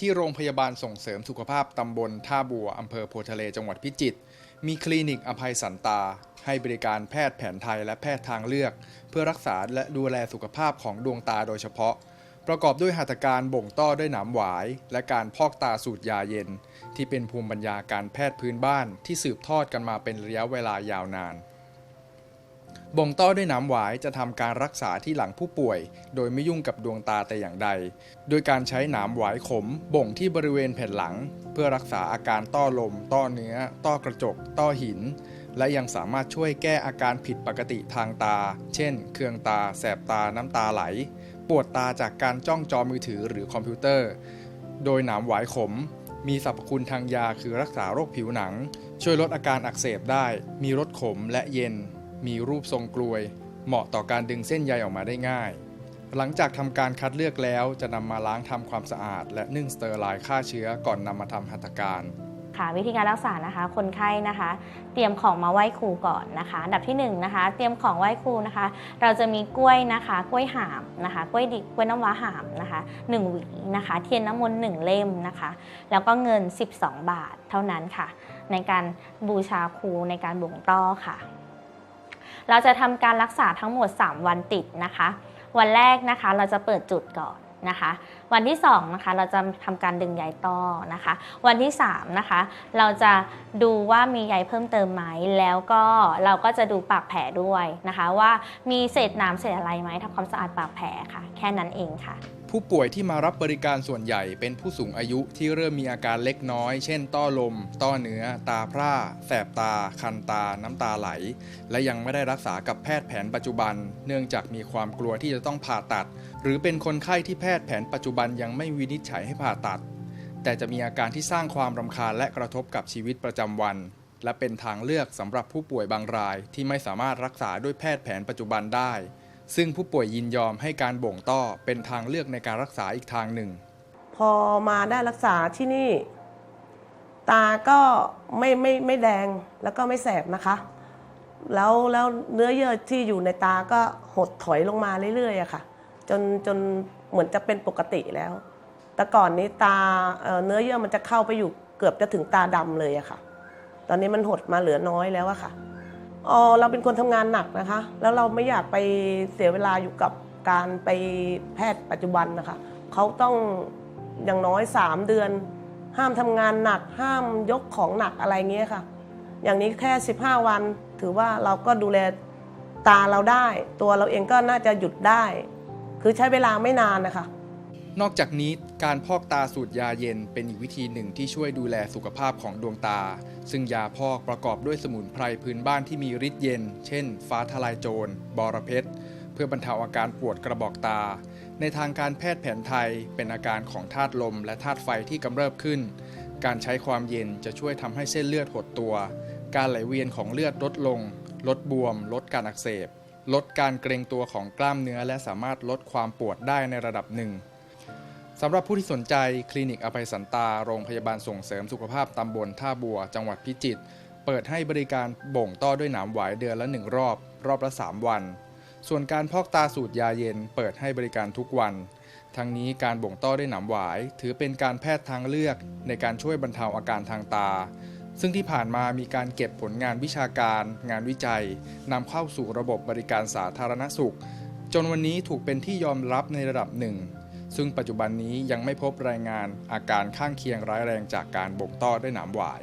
ที่โรงพยาบาลส่งเสริมสุขภาพตำบลท่าบัวอำเภอโพทะเลจังหวัดพิจิตรมีคลินิกอภัยสันตา ให้บริการแพทย์แผนไทยและแพทย์ทางเลือก เพื่อรักษาและดูแลสุขภาพของดวงตาโดยเฉพาะ ประกอบด้วยหัตถการบ่งต้อด้วยหนามหวาย และการพอกตาสูตรยาเย็น ที่เป็นภูมิปัญญาการแพทย์พื้นบ้านที่สืบทอดกันมาเป็นระยะเวลายาวนาน บ่งต้อด้วยหนามหวายจะทำการรักษาที่หลังผู้ป่วย โดยไม่ยุ่งกับดวงตาแต่อย่างใด โดยการใช้หนามหวายขม บ่งที่บริเวณแผ่นหลัง เพื่อรักษาอาการต้อลม ต้อเนื้อ ต้อกระจก ต้อหิน และยังสามารถช่วยแก้อาการผิดปกติทางตา เช่น เคืองตา แสบตา น้ำตาไหล ปวดตาจากการจ้องจอมือถือหรือคอมพิวเตอร์ โดยหนามหวายขมมีสรรพคุณทางยาคือรักษาโรคผิวหนัง ช่วยลดอาการอักเสบได้ มีรสขมและเย็น มีรูปทรงกลวย เหมาะต่อการดึงเส้นใยออกมาได้ง่าย หลังจากทำการคัดเลือกแล้วจะนำมาล้างทำความสะอาด และนึ่งสเตอร์ไลน์ฆ่าเชื้อก่อนนำมาทำหัตถการค่ะวิธีการรักษานะคะ คนไข้นะคะ เตรียมของมาไหว้ครูก่อนนะคะอันดับที่1นงนะคะ เตรียมของไหว้ครูนะคะ เราจะมีกล้วยนะคะ กล้วยหามนะคะ กล้วยดิบกล้วยน้ำว้าหามนะคะ1หวีนะคะ เทียนน้ำมนต์1เล่มนะคะ แล้วก็เงิน 12 บาทเท่านั้นค่ะ ในการบูชาครูในการบ่งต้อค่ะ เราจะทำการรักษาทั้งหมด 3 วันติดนะคะ วันแรกนะคะเราจะเปิดจุดก่อนนะคะ วันที่2นะคะเราจะทำการดึงใยต้อนะคะ วันที่3นะคะเราจะดูว่ามีใยเพิ่มเติมไหมแล้วก็เราก็จะดูปากแผลด้วยนะคะ ว่ามีเศษน้ำเศษอะไรไหมทำความสะอาดปากแผลค่ะ แค่นั้นเองค่ะ ผู้ป่วยที่มารับบริการส่วนใหญ่เป็นผู้สูงอายุที่เริ่มมีอาการเล็กน้อย เช่น ต้อลม ต้อเนื้อ ตาพร่า แสบตา คันตา น้ำตาไหล และยังไม่ได้รักษากับแพทย์แผนปัจจุบัน เนื่องจากมีความกลัวที่จะต้องผ่าตัด หรือเป็นคนไข้ที่แพทย์แผนปัจจุบันยังไม่วินิจฉัยให้ผ่าตัด แต่จะมีอาการที่สร้างความรำคาญและกระทบกับชีวิตประจำวัน และเป็นทางเลือกสำหรับผู้ป่วยบางรายที่ไม่สามารถรักษาด้วยแพทย์แผนปัจจุบันได้ ซึ่งผู้ป่วยยินยอมให้การบ่งต้อเป็นทางเลือกในการรักษาอีกทางหนึ่ง พอมาได้รักษาที่นี่ ตาก็ไม่ไม่ไม่แดงแล้วก็ไม่แสบนะคะ แล้วแล้วเนื้อเยื่อที่อยู่ในตาก็หดถอยลงมาเรื่อยๆอะค่ะ จนจนเหมือนจะเป็นปกติแล้ว แต่ก่อนนี้ตาเอ่อเนื้อเยื่อมันจะเข้าไปอยู่เกือบจะถึงตาดำเลยอะค่ะ ตอนนี้มันหดมาเหลือน้อยแล้วอะค่ะ อ๋อเราเป็นคนทำงานหนักนะคะ แล้วเราไม่อยากไปเสียเวลาอยู่กับการไปแพทย์ปัจจุบันนะคะเขาต้องอย่างน้อย 3 เดือน ห้ามทำงานหนัก ห้ามยกของหนักอะไรเงี้ยค่ะ อย่างนี้แค่ 15 วัน ถือว่าเราก็ดูแลตาเราได้ ตัวเราเองก็น่าจะหยุดได้ คือใช้เวลาไม่นานนะคะ นอกจากนี้การพอกตาสูตรยาเย็นเป็นอีกวิธีหนึ่งที่ช่วยดูแลสุขภาพของดวงตา ซึ่งยาพอกประกอบด้วยสมุนไพรพื้นบ้านที่มีฤทธิ์เย็น เช่น ฟ้าทลายโจร บอระเพ็ดเพื่อบรรเทาอาการปวดกระบอกตา ในทางการแพทย์แผนไทยเป็นอาการของธาตุลมและธาตุไฟที่กำเริบขึ้น การใช้ความเย็นจะช่วยทำให้เส้นเลือดหดตัว การไหลเวียนของเลือดลดลง ลดบวม ลดการอักเสบ ลดการเกรงตัวของกล้ามเนื้อ และสามารถลดความปวดได้ในระดับหนึ่ง สำหรับผู้ที่สนใจคลินิกอภัยสันตา โรงพยาบาลส่งเสริมสุขภาพตำบลท่าบัว จังหวัดพิจิตร เปิดให้บริการบ่งต้อด้วยหนามหวายเดือนละหนึ่งรอบ รอบละ 3 วัน ส่วนการพอกตาสูตรยาเย็น เปิดให้บริการทุกวัน ทั้งนี้การบ่งต้อด้วยหนามหวาย ถือเป็นการแพทย์ทางเลือกในการช่วยบรรเทาอาการทางตา ซึ่งที่ผ่านมามีการเก็บผลงานวิชาการ งานวิจัยนำเข้าสู่ระบบบริการสาธารณสุข จนวันนี้ถูกเป็นที่ยอมรับในระดับหนึ่ง ซึ่งปัจจุบันนี้ยังไม่พบรายงานอาการข้างเคียงร้ายแรงจากการบ่งต้อด้วยหนามหวาย